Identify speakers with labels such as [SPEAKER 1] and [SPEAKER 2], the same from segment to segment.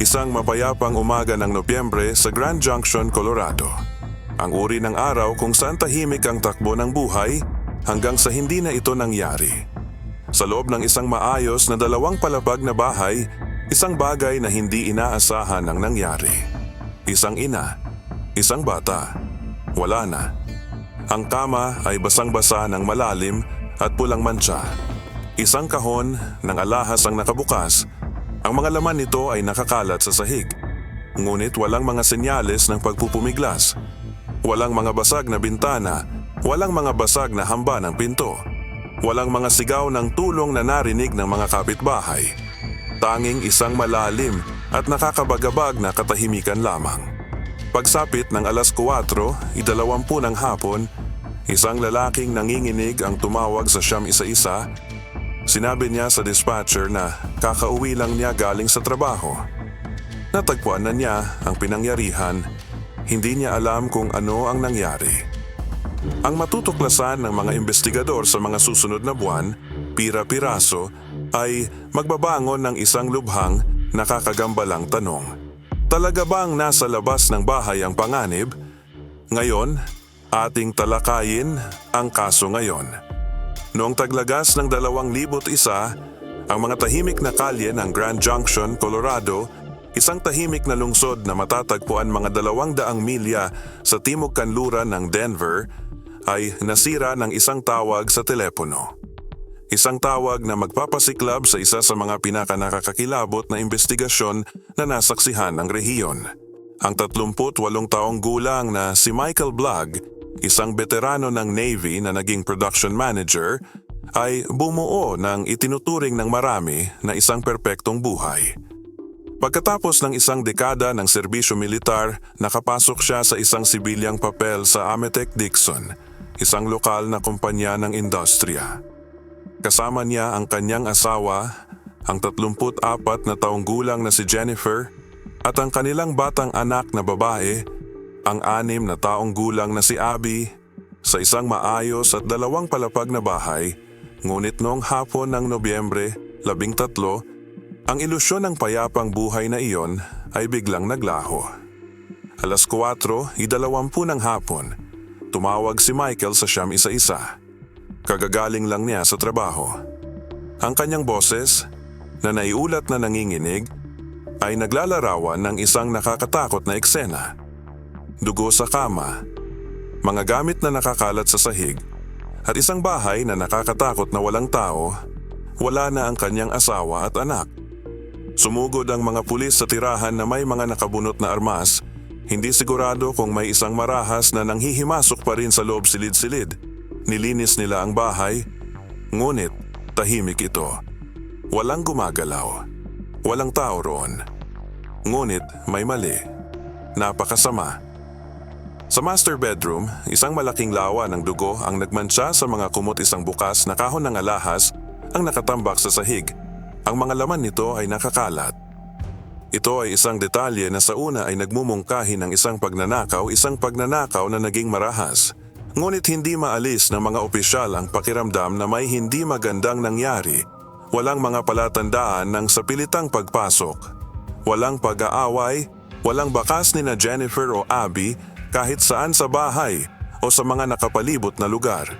[SPEAKER 1] Isang mapayapang umaga ng Nobyembre sa Grand Junction, Colorado. Ang uri ng araw kung saan tahimik ang takbo ng buhay hanggang sa hindi na ito nangyari. Sa loob ng isang maayos na dalawang palapag na bahay, isang bagay na hindi inaasahan ang nangyari. Isang ina, isang bata, wala na. Ang kama ay basang-basa ng malalim at pulang mantsa. Isang kahon ng alahas ang nakabukas. Ang mga laman nito ay nakakalat sa sahig. Ngunit walang mga senyales ng pagpupumiglas. Walang mga basag na bintana, walang mga basag na hamba ng pinto. Walang mga sigaw ng tulong na narinig ng mga kapitbahay. Tanging isang malalim at nakakabagabag na katahimikan lamang. Pagsapit ng alas 4, idalawampu ng hapon, isang lalaking nanginginig ang tumawag sa siyam isa-isa. Sinabi niya sa dispatcher na kakauwi lang niya galing sa trabaho. Natagpuan na niya ang pinangyarihan. Hindi niya alam kung ano ang nangyari. Ang matutuklasan ng mga investigador sa mga susunod na buwan, pira-piraso, ay magbabangon ng isang lubhang nakakagambalang tanong. Talaga bang nasa labas ng bahay ang panganib? Ngayon, ating talakayin ang kaso ngayon. Noong taglagas ng 2001, ang mga tahimik na kalye ng Grand Junction, Colorado, isang tahimik na lungsod na matatagpuan mga dalawang daang milya sa timog kanluran ng Denver, ay nasira ng isang tawag sa telepono. Isang tawag na magpapasiklab sa isa sa mga pinakanakakakilabot na investigasyon na nasaksihan ng rehiyon. Ang 38 taong gulang na si Michael Blagg, isang veterano ng Navy na naging production manager, ay bumuo ng itinuturing ng marami na isang perpektong buhay. Pagkatapos ng isang dekada ng serbisyo militar, nakapasok siya sa isang sibilyang papel sa Ametec Dixon, isang lokal na kumpanya ng industriya. Kasama niya ang kanyang asawa, ang 34 na taong gulang na si Jennifer, at ang kanilang batang anak na babae, ang anim na taong gulang na si Abby, sa isang maayos at dalawang palapag na bahay, ngunit noong hapon ng Nobyembre, labing tatlo, ang ilusyon ng payapang buhay na iyon ay biglang naglaho. Alas 4, idalawampu ng hapon, tumawag si Michael sa siyam isa-isa. Kagagaling lang niya sa trabaho. Ang kanyang boses, na naiulat na nanginginig, ay naglalarawan ng isang nakakatakot na eksena. Dugo sa kama, mga gamit na nakakalat sa sahig, at isang bahay na nakakatakot na walang tao, wala na ang kanyang asawa at anak. Sumugod ang mga pulis sa tirahan na may mga nakabunot na armas, hindi sigurado kung may isang marahas na nanghihimasok pa rin sa loob silid-silid. Nilinis nila ang bahay, ngunit tahimik ito. Walang gumagalaw. Walang tao roon. Ngunit may mali. Napakasama. Sa master bedroom, isang malaking lawa ng dugo ang nagmantsa sa mga kumot isang bukas na kahon ng alahas ang nakatambak sa sahig. Ang mga laman nito ay nakakalat. Ito ay isang detalye na sa una ay nagmumungkahi ng isang pagnanakaw, isang pagnanakaw na naging marahas. Ngunit hindi maalis ng mga opisyal ang pakiramdam na may hindi magandang nangyari. Walang mga palatandaan ng sapilitang pagpasok. Walang pag-aaway, walang bakas ni na Jennifer o Abby kahit saan sa bahay o sa mga nakapalibot na lugar.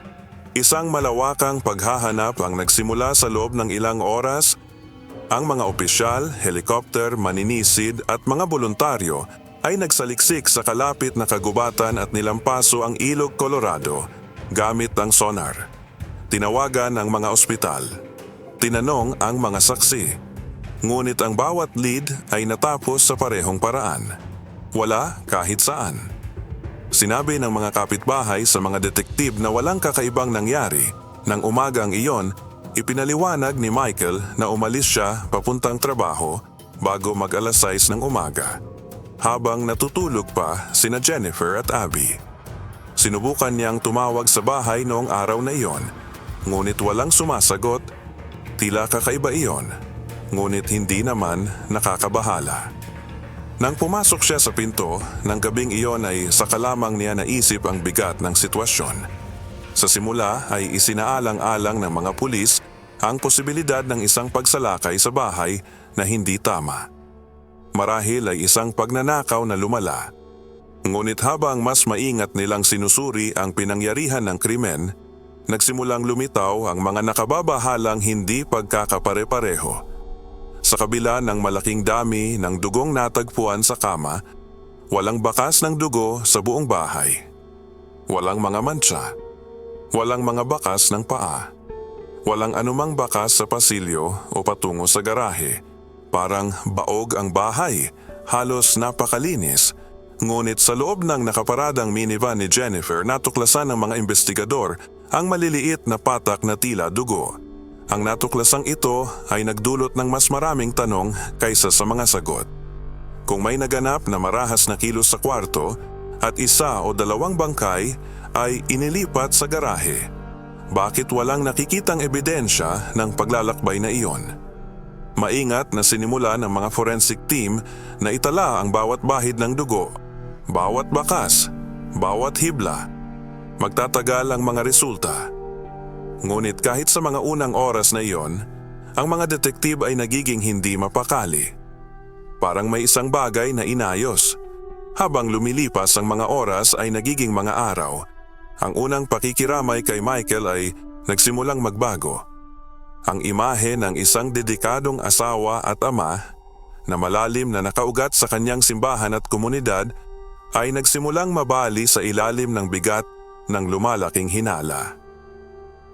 [SPEAKER 1] Isang malawakang paghahanap ang nagsimula sa loob ng ilang oras. Ang mga opisyal, helikopter, maninisid at mga voluntaryo ay nagsaliksik sa kalapit na kagubatan at nilampaso ang Ilog Colorado gamit ang sonar. Tinawagan ang mga ospital. Tinanong ang mga saksi. Ngunit ang bawat lead ay natapos sa parehong paraan. Wala kahit saan. Sinabi ng mga kapitbahay sa mga detektib na walang kakaibang nangyari. Nang umagang iyon, ipinaliwanag ni Michael na umalis siya papuntang trabaho bago mag alas 6 ng umaga. Habang natutulog pa sina Jennifer at Abby. Sinubukan niyang tumawag sa bahay noong araw na iyon, ngunit walang sumasagot. Tila kakaiba iyon, ngunit hindi naman nakakabahala. Nang pumasok siya sa pinto, ng gabing iyon ay saka lamang niya naisip ang bigat ng sitwasyon. Sa simula ay isinaalang-alang ng mga pulis ang posibilidad ng isang pagsalakay sa bahay na hindi tama. Marahil ay isang pagnanakaw na lumala. Ngunit habang mas maingat nilang sinusuri ang pinangyarihan ng krimen, nagsimulang lumitaw ang mga nakababahalang hindi pagkakapare-pareho. Sa kabila ng malaking dami ng dugong natagpuan sa kama, walang bakas ng dugo sa buong bahay. Walang mga mantsa. Walang mga bakas ng paa. Walang anumang bakas sa pasilyo o patungo sa garahe. Parang baog ang bahay, halos napakalinis. Ngunit sa loob ng nakaparadang minivan ni Jennifer natuklasan ng mga investigador ang maliliit na patak na tila dugo. Ang natuklasang ito ay nagdulot ng mas maraming tanong kaysa sa mga sagot. Kung may naganap na marahas na kilos sa kwarto at isa o dalawang bangkay ay inilipat sa garahe, bakit walang nakikitang ebidensya ng paglalakbay na iyon? Maingat na sinimula ng mga forensic team na itala ang bawat bahid ng dugo, bawat bakas, bawat hibla. Magtatagal ang mga resulta. Ngunit kahit sa mga unang oras na iyon, ang mga detektib ay nagiging hindi mapakali. Parang may isang bagay na inayos. Habang lumilipas ang mga oras ay nagiging mga araw. Ang unang pakikiramay kay Michael ay nagsimulang magbago. Ang imahe ng isang dedikadong asawa at ama na malalim na nakaugat sa kanyang simbahan at komunidad ay nagsimulang mabali sa ilalim ng bigat ng lumalaking hinala.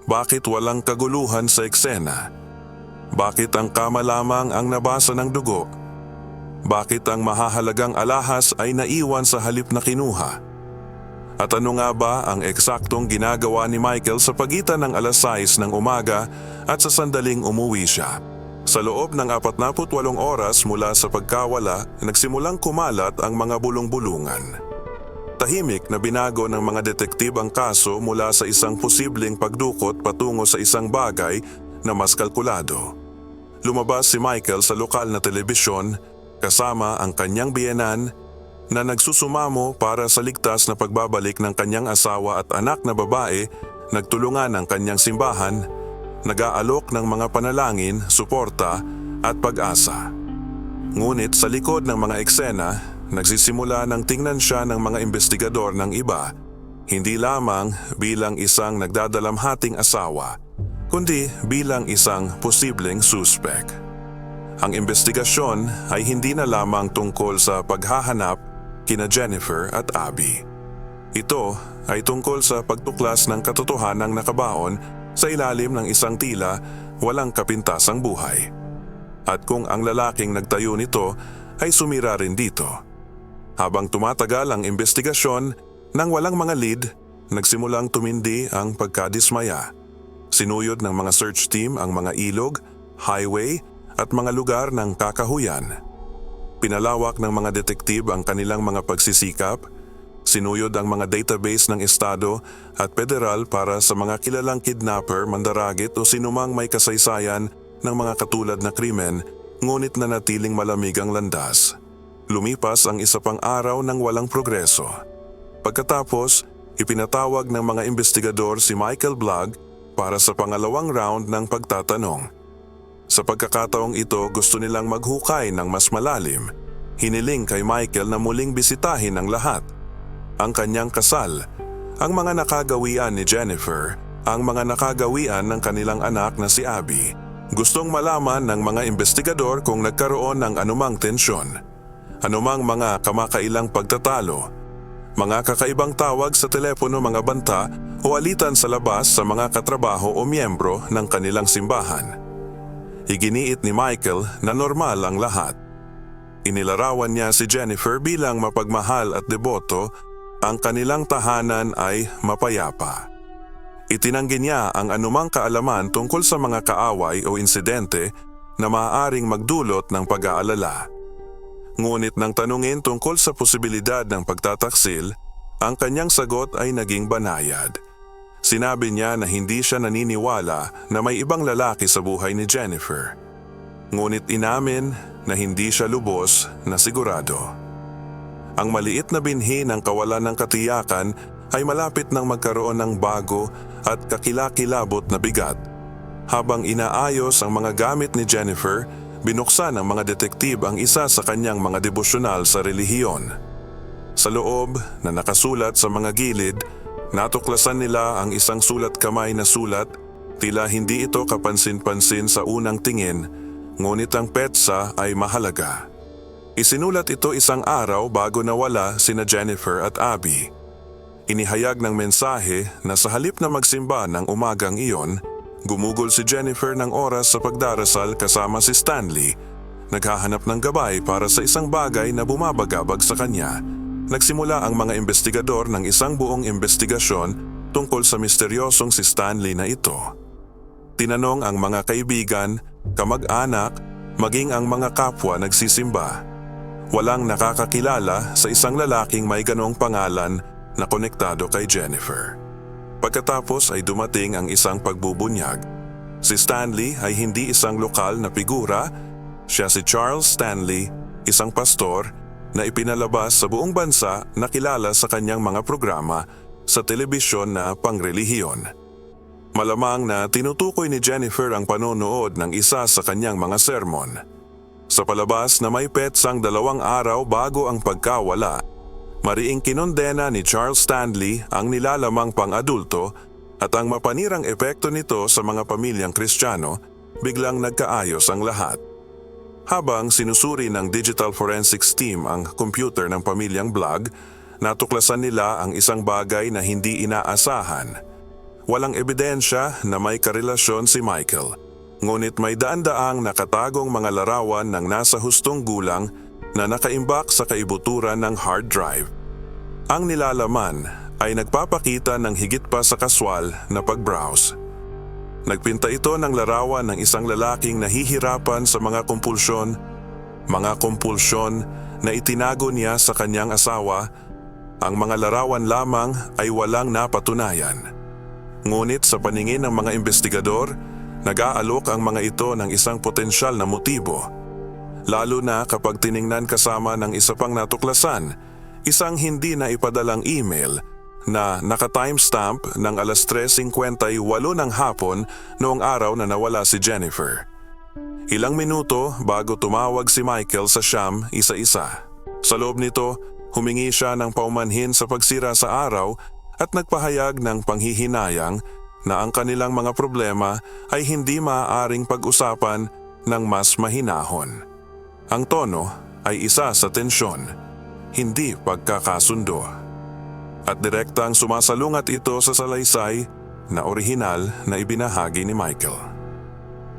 [SPEAKER 1] Bakit walang kaguluhan sa eksena? Bakit ang kama lamang ang nabasa ng dugo? Bakit ang mahahalagang alahas ay naiwan sa halip na kinuha? At ano nga ba ang eksaktong ginagawa ni Michael sa pagitan ng alas 6 ng umaga at sa sandaling umuwi siya? Sa loob ng 48 oras mula sa pagkawala, nagsimulang kumalat ang mga bulong-bulungan. Tahimik na binago ng mga detektib ang kaso mula sa isang posibleng pagdukot patungo sa isang bagay na mas kalkulado. Lumabas si Michael sa lokal na telebisyon kasama ang kanyang biyenan na nagsusumamo para sa ligtas na pagbabalik ng kanyang asawa at anak na babae, nagtulungan ng kanyang simbahan, nag-aalok ng mga panalangin, suporta at pag-asa. Ngunit sa likod ng mga eksena, nagsisimula ng tingnan siya ng mga investigador ng iba, hindi lamang bilang isang nagdadalamhating asawa, kundi bilang isang posibleng suspect. Ang investigasyon ay hindi na lamang tungkol sa paghahanap kina Jennifer at Abby. Ito ay tungkol sa pagtuklas ng katotohanang nakabaon sa ilalim ng isang tila walang kapintasang buhay. At kung ang lalaking nagtayo nito ay sumira rin dito. Habang tumatagal ang investigasyon, nang walang mga lead, nagsimulang tumindi ang pagkadismaya. Sinuyod ng mga search team ang mga ilog, highway at mga lugar ng kakahuyan. Pinalawak ng mga detektib ang kanilang mga pagsisikap, sinuyod ang mga database ng Estado at Federal para sa mga kilalang kidnapper, mandaragit o sinumang may kasaysayan ng mga katulad na krimen ngunit nanatiling malamig ang landas. Lumipas ang isa pang araw ng walang progreso. Pagkatapos, ipinatawag ng mga investigador si Michael Blagg para sa pangalawang round ng pagtatanong. Sa pagkakataong ito gusto nilang maghukay ng mas malalim. Hiniling kay Michael na muling bisitahin ang lahat. Ang kanyang kasal, ang mga nakagawian ni Jennifer, ang mga nakagawian ng kanilang anak na si Abby. Gustong malaman ng mga investigador kung nagkaroon ng anumang tensyon. Anumang mga kamakailang pagtatalo. Mga kakaibang tawag sa telepono mga banta o alitan sa labas sa mga katrabaho o miyembro ng kanilang simbahan. Iginiit ni Michael na normal ang lahat. Inilarawan niya si Jennifer bilang mapagmahal at deboto, ang kanilang tahanan ay mapayapa. Itinanggi niya ang anumang kaalaman tungkol sa mga kaaway o insidente na maaaring magdulot ng pag-aalala. Ngunit nang tanungin tungkol sa posibilidad ng pagtataksil, ang kanyang sagot ay naging banayad. Sinabi niya na hindi siya naniniwala na may ibang lalaki sa buhay ni Jennifer. Ngunit inamin na hindi siya lubos na sigurado. Ang maliit na binhi ng kawalan ng katiyakan ay malapit nang magkaroon ng bago at kakilakilabot na bigat. Habang inaayos ang mga gamit ni Jennifer binuksan ng mga detektib ang isa sa kanyang mga devosyonal sa relihiyon. Sa loob na nakasulat sa mga gilid, natuklasan nila ang isang sulat kamay na sulat, tila hindi ito kapansin-pansin sa unang tingin, ngunit ang petsa ay mahalaga. Isinulat ito isang araw bago nawala sina Jennifer at Abby. Inihayag ng mensahe na sa halip na magsimba ng umagang iyon, gumugol si Jennifer ng oras sa pagdarasal kasama si Stanley. Naghahanap ng gabay para sa isang bagay na bumabagabag sa kanya. Nagsimula ang mga investigador ng isang buong investigasyon tungkol sa misteryosong si Stanley na ito. Tinanong ang mga kaibigan, kamag-anak, maging ang mga kapwa nagsisimba. Walang nakakakilala sa isang lalaking may ganong pangalan na konektado kay Jennifer. Pagkatapos ay dumating ang isang pagbubunyag. Si Stanley ay hindi isang lokal na figura, siya si Charles Stanley, isang pastor na ipinalabas sa buong bansa na kilala sa kanyang mga programa sa telebisyon na pangrelihiyon. Malamang na tinutukoy ni Jennifer ang panonood ng isa sa kanyang mga sermon. Sa palabas na may petsang dalawang araw bago ang pagkawala, mariing kinondena ni Charles Stanley ang nilalamang pang-adulto at ang mapanirang epekto nito sa mga pamilyang kristyano, biglang nagkaayos ang lahat. Habang sinusuri ng Digital Forensics Team ang computer ng pamilyang Blog, natuklasan nila ang isang bagay na hindi inaasahan. Walang ebidensya na may karelasyon si Michael, ngunit may daan-daang nakatagong mga larawan ng nasa hustong gulang na nakaimbak sa kaibuturan ng hard drive. Ang nilalaman ay nagpapakita ng higit pa sa kaswal na pag-browse. Nagpinta ito ng larawan ng isang lalaking nahihirapan sa mga kumpulsyon, mga kumpulsyon na itinago niya sa kanyang asawa, ang mga larawan lamang ay walang napatunayan. Ngunit sa paningin ng mga investigador, nag-aalok ang mga ito ng isang potensyal na motibo. Lalo na kapag tiningnan kasama ng isa pang natuklasan, isang hindi na ipadalang email na naka-timestamp ng alas 3.58 ng hapon noong araw na nawala si Jennifer. Ilang minuto bago tumawag si Michael sa Sham isa-isa. Sa loob nito, humingi siya ng paumanhin sa pagsira sa araw at nagpahayag ng panghihinayang na ang kanilang mga problema ay hindi maaaring pag-usapan ng mas mahinahon. Ang tono ay isa sa tensyon, hindi pagkakasundo at direktang sumasalungat ito sa salaysay na orihinal na ibinahagi ni Michael.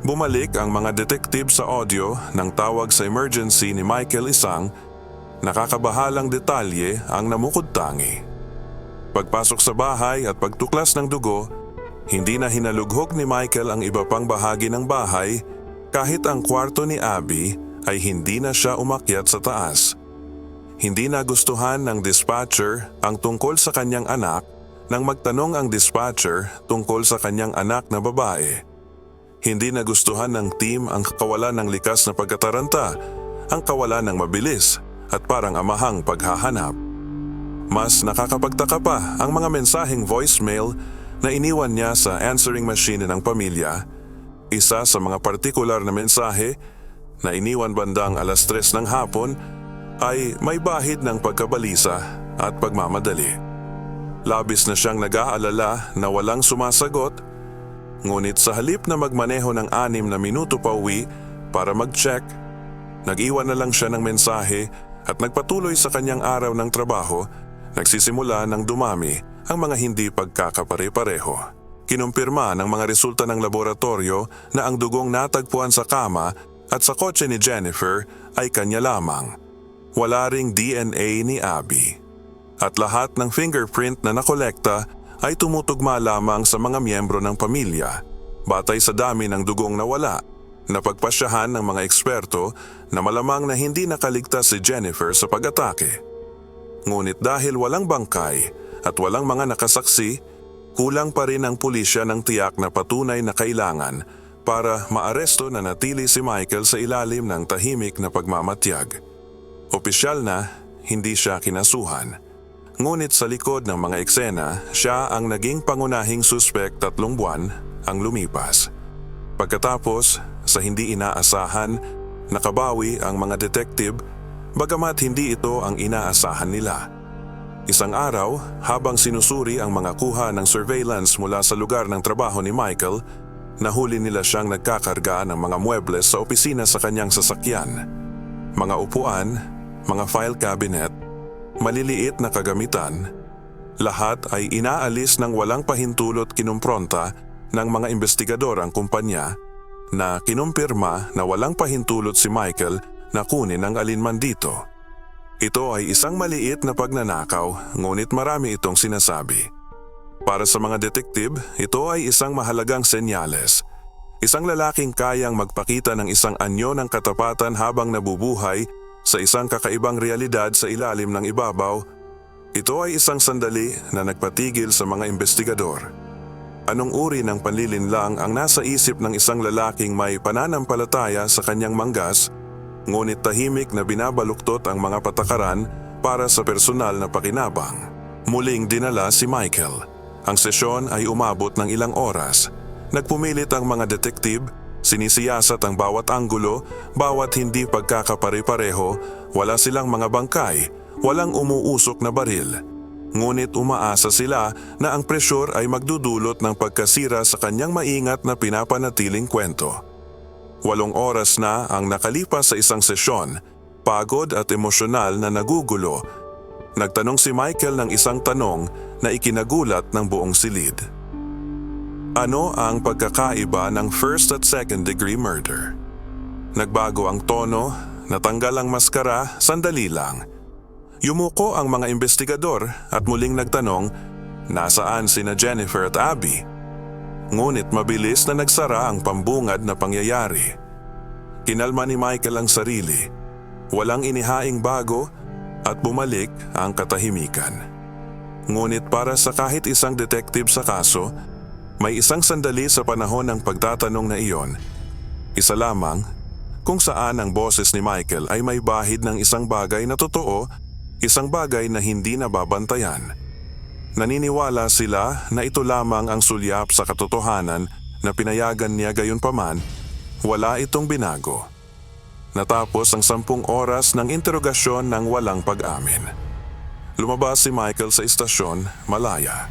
[SPEAKER 1] Bumalik ang mga detective sa audio ng tawag sa emergency ni Michael Isang, nakakabahalang detalye ang namukod tangi. Pagpasok sa bahay at pagtuklas ng dugo, hindi na hinalughog ni Michael ang iba pang bahagi ng bahay kahit ang kwarto ni Abby ay hindi na siya umakyat sa taas. Hindi nagustuhan ng dispatcher ang tungkol sa kanyang anak nang magtanong ang dispatcher tungkol sa kanyang anak na babae. Hindi nagustuhan ng team ang kawalan ng likas na pagkataranta, ang kawalan ng mabilis at parang amahang paghahanap. Mas nakakapagtaka pa ang mga mensaheng voicemail na iniwan niya sa answering machine ng pamilya. Isa sa mga partikular na mensahe na iniwan bandang alas tres ng hapon ay may bahid ng pagkabalisa at pagmamadali. Labis na siyang nag-aalala na walang sumasagot, ngunit sa halip na magmaneho ng anim na minuto pa uwi para mag-check, nag-iwan na lang siya ng mensahe at nagpatuloy sa kanyang araw ng trabaho, nagsisimula ng dumami ang mga hindi pagkakapare-pareho. Kinumpirma ng mga resulta ng laboratorio na ang dugong natagpuan sa kama at sa kotse ni Jennifer ay kanya lamang. Wala ring DNA ni Abby. At lahat ng fingerprint na nakolekta ay tumutugma lamang sa mga miyembro ng pamilya, batay sa dami ng dugong nawala. Napagpasyahan ng mga eksperto na malamang na hindi nakaligtas si Jennifer sa pag-atake. Ngunit dahil walang bangkay at walang mga nakasaksi, kulang pa rin ang pulisya ng tiyak na patunay na kailangan para maaresto na natili si Michael sa ilalim ng tahimik na pagmamatyag. Opisyal na, hindi siya kinasuhan. Ngunit sa likod ng mga eksena, siya ang naging pangunahing suspek tatlong buwan ang lumipas. Pagkatapos, sa hindi inaasahan, Nakabawi ang mga detective bagamat hindi ito ang inaasahan nila. Isang araw, habang sinusuri ang mga kuha ng surveillance mula sa lugar ng trabaho ni Michael, nahuli nila siyang nagkakarga ng mga muebles sa opisina sa kanyang sasakyan. Mga upuan, mga file cabinet, maliliit na kagamitan, lahat ay inaalis ng walang pahintulot kinumpronta ng mga investigador ang kumpanya na kinumpirma na walang pahintulot si Michael na kunin ang alinman dito. Ito ay isang maliit na pagnanakaw ngunit marami itong sinasabi. Para sa mga detektive, ito ay isang mahalagang senyales. Isang lalaking kayang magpakita ng isang anyo ng katapatan habang nabubuhay sa isang kakaibang realidad sa ilalim ng ibabaw. Ito ay isang sandali na nagpatigil sa mga investigador. Anong uri ng panlilinlang ang nasa isip ng isang lalaking may pananampalataya sa kanyang manggas ngunit tahimik na binabaluktot ang mga patakaran para sa personal na pakinabang. Muling dinala si Michael. Ang sesyon ay umabot ng ilang oras. Nagpumilit ang mga detektive, sinisiyasat ang bawat anggulo, bawat hindi pagkakapare-pareho, wala silang mga bangkay, walang umuusok na baril. Ngunit umaasa sila na ang presyur ay magdudulot ng pagkasira sa kanyang maingat na pinapanatiling kwento. Walong oras na ang nakalipas sa isang sesyon, pagod at emosyonal na nagugulo. Nagtanong si Michael ng isang tanong na ikinagulat ng buong silid. Ano ang pagkakaiba ng first at second degree murder? Nagbago ang tono, natanggal ang maskara, sandali lang. Yumuko ang mga investigador at muling nagtanong, nasaan sina Jennifer at Abby? Ngunit mabilis na nagsara ang pambungad na pangyayari. Kinalma ni Michael ang sarili. Walang inihaing bago at bumalik ang katahimikan. Ngunit para sa kahit isang detective sa kaso, may isang sandali sa panahon ng pagtatanong na iyon. Isa lamang kung saan ang boses ni Michael ay may bahid ng isang bagay na totoo, isang bagay na hindi nababantayan. Naniniwala sila na ito lamang ang sulyap sa katotohanan na pinayagan niya gayon paman, wala itong binago. Natapos ang sampung oras ng interogasyon ng walang pag-amin. Lumabas si Michael sa istasyon, malaya.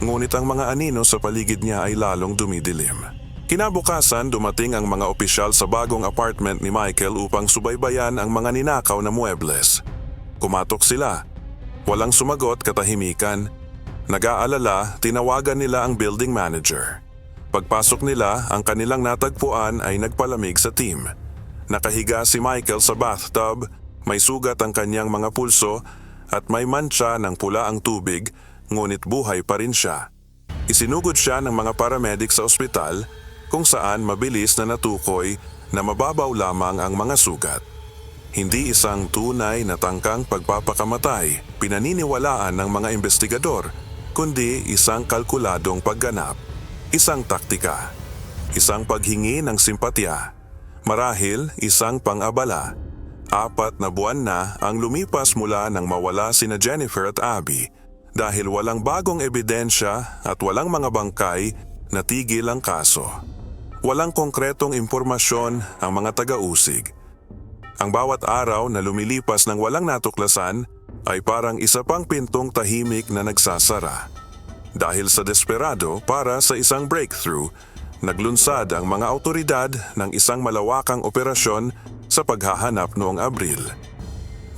[SPEAKER 1] Ngunit ang mga anino sa paligid niya ay lalong dumidilim. Kinabukasan dumating ang mga opisyal sa bagong apartment ni Michael upang subaybayan ang mga ninakaw na muebles. Kumatok sila. Walang sumagot katahimikan. Nag-aalala, tinawagan nila ang building manager. Pagpasok nila, ang kanilang natagpuan ay nagpalamig sa team. Nakahiga si Michael sa bathtub, may sugat ang kanyang mga pulso at may mancha ng pula ang tubig ngunit buhay pa rin siya. Isinugod siya ng mga paramedic sa ospital kung saan mabilis na natukoy na mababaw lamang ang mga sugat. Hindi isang tunay na tangkang pagpapakamatay, pinaniniwalaan ng mga investigador, kundi isang kalkuladong pagganap, isang taktika, isang paghingi ng simpatya, marahil isang pang-abala. Apat na buwan na ang lumipas mula nang mawala sina Jennifer at Abby dahil walang bagong ebidensya at walang mga bangkay na tigil ang kaso. Walang konkretong impormasyon ang mga taga-usig. Ang bawat araw na lumilipas ng walang natuklasan ay parang isa pang pintong tahimik na nagsasara. Dahil sa desperado para sa isang breakthrough, naglunsad ang mga autoridad ng isang malawakang operasyon sa paghahanap noong Abril.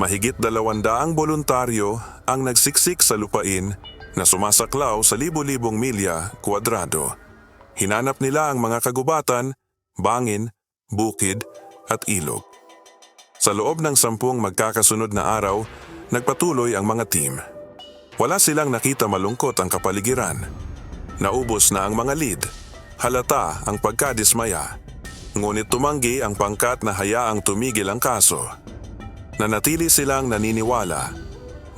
[SPEAKER 1] Mahigit dalawandaang voluntaryo ang nagsiksik sa lupain na sumasaklaw sa libo-libong milya kwadrado. Hinanap nila ang mga kagubatan, bangin, bukid at ilog. Sa loob ng sampung magkakasunod na araw, nagpatuloy ang mga team. Wala silang nakita malungkot ang kapaligiran. Naubos na ang mga lead. Halata ang pagkadismaya. Ngunit tumanggi ang pangkat na hayaang tumigil ang kaso. Nanatili silang naniniwala.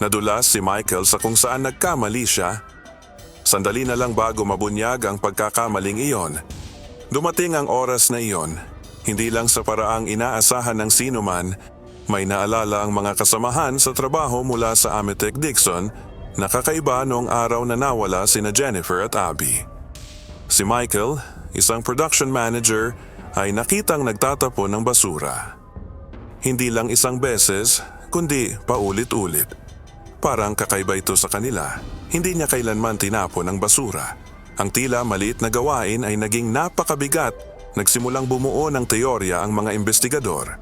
[SPEAKER 1] Nadulas si Michael sa kung saan nagkamali siya. Sandali na lang bago mabunyag ang pagkakamaling iyon. Dumating ang oras na iyon hindi lang sa paraang inaasahan ng sino man, may naalala ang mga kasamahan sa trabaho mula sa Ametec Dixon na kakaiba noong araw na nawala sina Jennifer at Abby. Si Michael, isang production manager, ay nakitang nagtatapon ng basura. Hindi lang isang beses, kundi paulit-ulit. Parang kakaiba ito sa kanila. Hindi niya kailanman tinapon ang basura. Ang tila maliit na gawain ay naging napakabigat. Nagsimulang bumuo ng teorya ang mga investigador.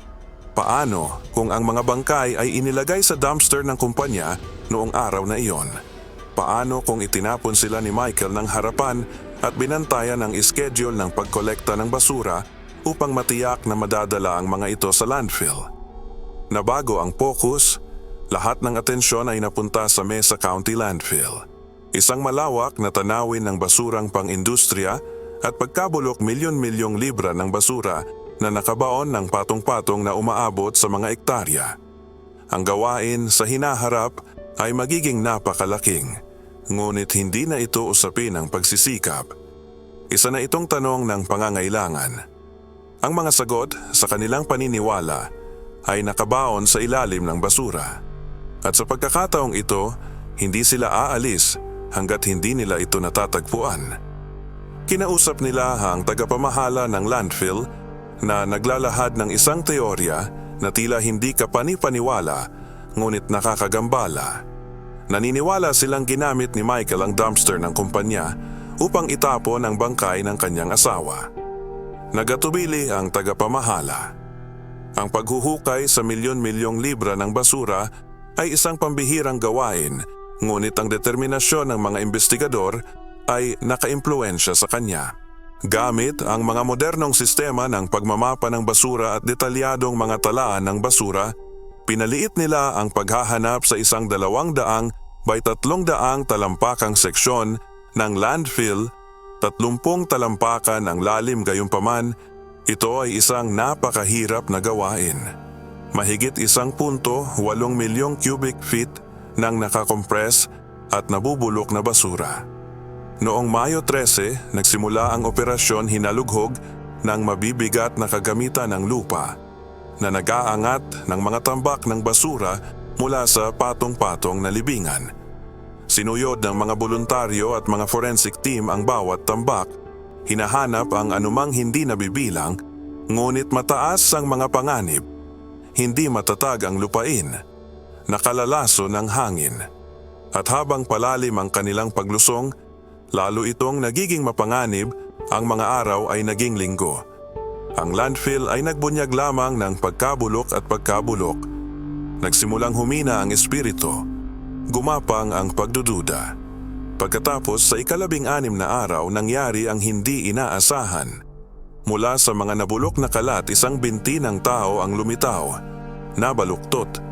[SPEAKER 1] Paano kung ang mga bangkay ay inilagay sa dumpster ng kumpanya noong araw na iyon? Paano kung itinapon sila ni Michael ng harapan at binantayan ang schedule ng pagkolekta ng basura upang matiyak na madadala ang mga ito sa landfill? Nabago ang focus, lahat ng atensyon ay napunta sa Mesa County Landfill. Isang malawak na tanawin ng basurang pang-industriya at pagkabulok milyon-milyong libra ng basura na nakabaon ng patong-patong na umaabot sa mga ektarya. Ang gawain sa hinaharap ay magiging napakalaking, ngunit hindi na ito usapin ng pagsisikap. Isa na itong tanong ng pangangailangan. Ang mga sagot sa kanilang paniniwala ay nakabaon sa ilalim ng basura. At sa pagkakataong ito, hindi sila aalis hanggat hindi nila ito natatagpuan. Kinausap nila ang tagapamahala ng landfill na naglalahad ng isang teorya na tila hindi kapani-paniwala ngunit nakakagambala. Naniniwala silang ginamit ni Michael ang dumpster ng kumpanya upang itapon ang bangkay ng kanyang asawa. Nagatubili ang tagapamahala. Ang paghuhukay sa milyon-milyong libra ng basura ay isang pambihirang gawain, ngunit ang determinasyon ng mga investigador ay nakaimpluensya sa kanya. Gamit ang mga modernong sistema ng pagmamapa ng basura at detalyadong mga talaan ng basura, pinaliit nila ang paghahanap sa isang dalawang daang by tatlong daang talampakang seksyon ng landfill, tatlumpong talampakan ang lalim gayunpaman, ito ay isang napakahirap na gawain. Mahigit isang punto, walong milyong cubic feet ng nakakompress at nabubulok na basura. Noong Mayo 13, nagsimula ang operasyon hinalughog ng mabibigat na kagamitan ng lupa na nag-aangat ng mga tambak ng basura mula sa patong-patong na libingan. Sinuyod ng mga voluntaryo at mga forensic team ang bawat tambak, hinahanap ang anumang hindi nabibilang, ngunit mataas ang mga panganib. Hindi matatag ang lupain, nakalalaso ng hangin. At habang palalim ang kanilang paglusong, Lalo itong nagiging mapanganib, ang mga araw ay naging linggo. Ang landfill ay nagbunyag lamang ng pagkabulok at pagkabulok. Nagsimulang humina ang espiritu. Gumapang ang pagdududa. Pagkatapos sa ikalabing anim na araw nangyari ang hindi inaasahan. Mula sa mga nabulok na kalat isang binti ng tao ang lumitaw. Nabaluktot.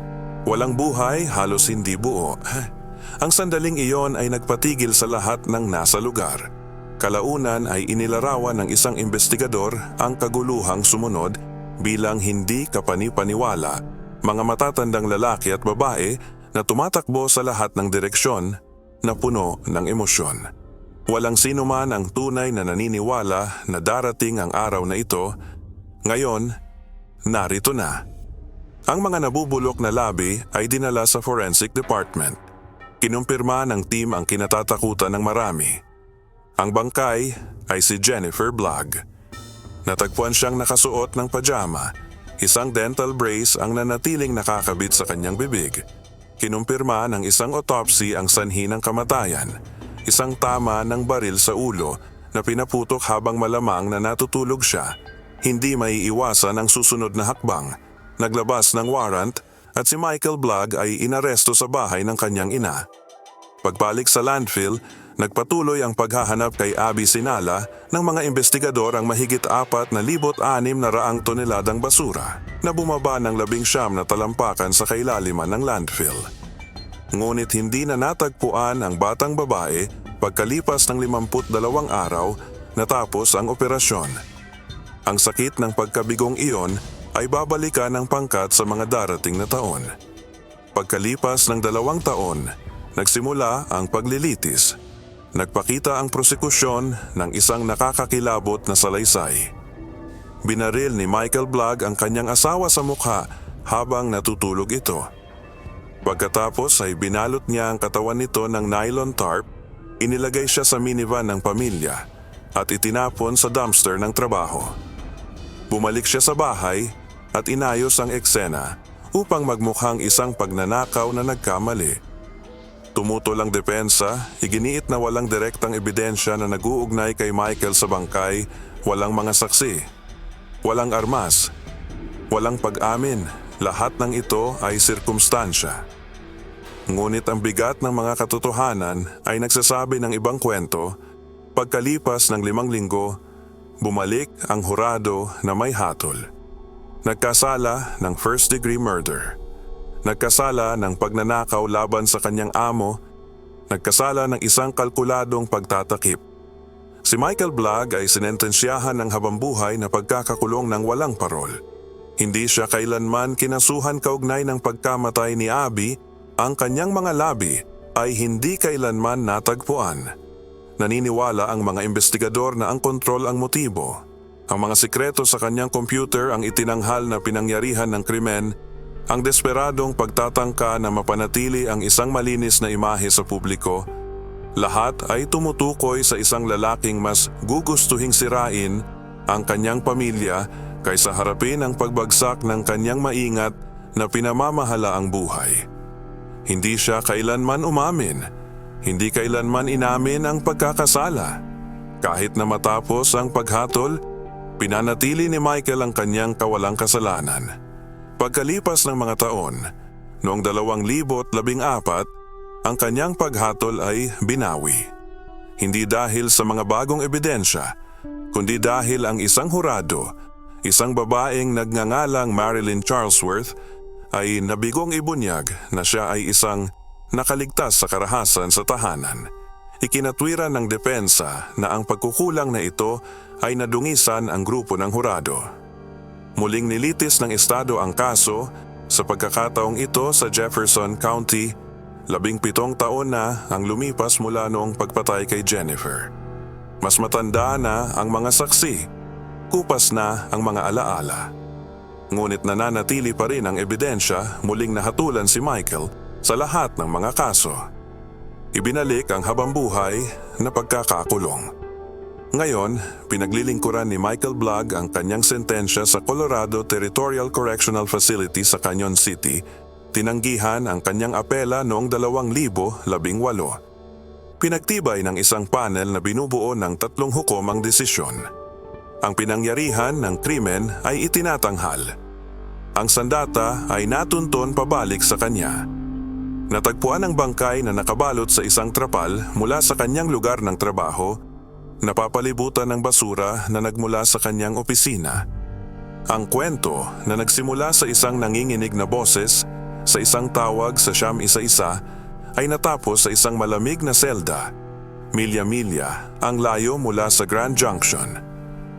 [SPEAKER 1] Walang buhay, halos hindi buo. Ang sandaling iyon ay nagpatigil sa lahat ng nasa lugar. Kalaunan ay inilarawan ng isang investigador ang kaguluhang sumunod bilang hindi kapani-paniwala, mga matatandang lalaki at babae na tumatakbo sa lahat ng direksyon na puno ng emosyon. Walang sino man ang tunay na naniniwala na darating ang araw na ito. Ngayon, narito na. Ang mga nabubulok na labi ay dinala sa forensic department. Kinumpirma ng team ang kinatatakutan ng marami. Ang bangkay ay si Jennifer Blagg. Natagpuan siyang nakasuot ng pajama. Isang dental brace ang nanatiling nakakabit sa kanyang bibig. Kinumpirma ng isang autopsy ang sanhi ng kamatayan. Isang tama ng baril sa ulo na pinaputok habang malamang na natutulog siya. Hindi may iwasan ang susunod na hakbang. Naglabas ng warrant at si Michael Blagg ay inaresto sa bahay ng kanyang ina. Pagbalik sa landfill, nagpatuloy ang paghahanap kay Abby Sinala ng mga investigador ang mahigit apat na libot anim na raang toneladang basura na bumaba ng labing siyam na talampakan sa kailaliman ng landfill. Ngunit hindi na natagpuan ang batang babae pagkalipas ng 52 araw natapos ang operasyon. Ang sakit ng pagkabigong iyon ay babalikan ng pangkat sa mga darating na taon. Pagkalipas ng dalawang taon, nagsimula ang paglilitis. Nagpakita ang prosekusyon ng isang nakakakilabot na salaysay. Binaril ni Michael Blagg ang kanyang asawa sa mukha habang natutulog ito. Pagkatapos ay binalot niya ang katawan nito ng nylon tarp, inilagay siya sa minivan ng pamilya at itinapon sa dumpster ng trabaho. Bumalik siya sa bahay at inayos ang eksena upang magmukhang isang pagnanakaw na nagkamali. Tumutol ang depensa, iginiit na walang direktang ebidensya na naguugnay kay Michael sa bangkay, walang mga saksi, walang armas, walang pag-amin, lahat ng ito ay sirkumstansya. Ngunit ang bigat ng mga katotohanan ay nagsasabi ng ibang kwento, pagkalipas ng limang linggo, bumalik ang hurado na may hatol. Nagkasala ng first degree murder. Nagkasala ng pagnanakaw laban sa kanyang amo. Nagkasala ng isang kalkuladong pagtatakip. Si Michael Blagg ay sinentensyahan ng habambuhay na pagkakakulong ng walang parol. Hindi siya kailanman kinasuhan kaugnay ng pagkamatay ni Abby, ang kanyang mga labi ay hindi kailanman natagpuan. Naniniwala ang mga investigador na ang kontrol ang motibo. Ang mga sikreto sa kanyang computer ang itinanghal na pinangyarihan ng krimen, ang desperadong pagtatangka na mapanatili ang isang malinis na imahe sa publiko, lahat ay tumutukoy sa isang lalaking mas gugustuhing sirain ang kanyang pamilya kaysa harapin ang pagbagsak ng kanyang maingat na pinamamahala ang buhay. Hindi siya kailanman umamin. Hindi kailanman inamin ang pagkakasala. Kahit na matapos ang paghatol, pinanatili ni Michael ang kanyang kawalang kasalanan. Pagkalipas ng mga taon, noong 2014, ang kanyang paghatol ay binawi. Hindi dahil sa mga bagong ebidensya, kundi dahil ang isang hurado, isang babaeng nagngangalang Marilyn Charlesworth, ay nabigong ibunyag na siya ay isang nakaligtas sa karahasan sa tahanan. Ikinatwiran ng depensa na ang pagkukulang na ito ay nadungisan ang grupo ng hurado. Muling nilitis ng Estado ang kaso sa pagkakataong ito sa Jefferson County, labing pitong taon na ang lumipas mula noong pagpatay kay Jennifer. Mas matanda na ang mga saksi, kupas na ang mga alaala. Ngunit nananatili pa rin ang ebidensya muling nahatulan si Michael sa lahat ng mga kaso. Ibinalik ang habambuhay na pagkakakulong. Ngayon, pinaglilingkuran ni Michael Blagg ang kanyang sentensya sa Colorado Territorial Correctional Facility sa Canyon City. Tinanggihan ang kanyang apela noong 2018. Pinagtibay ng isang panel na binubuo ng tatlong hukom ang desisyon. Ang pinangyarihan ng krimen ay itinatanghal. Ang sandata ay natunton pabalik sa kanya. Natagpuan ang bangkay na nakabalot sa isang trapal mula sa kanyang lugar ng trabaho napapalibutan ng basura na nagmula sa kanyang opisina. Ang kwento na nagsimula sa isang nanginginig na boses sa isang tawag sa siyam isa-isa ay natapos sa isang malamig na selda. Milya-milya ang layo mula sa Grand Junction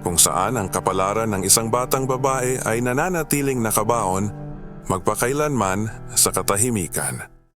[SPEAKER 1] kung saan ang kapalaran ng isang batang babae ay nananatiling nakabaon magpakailanman sa katahimikan.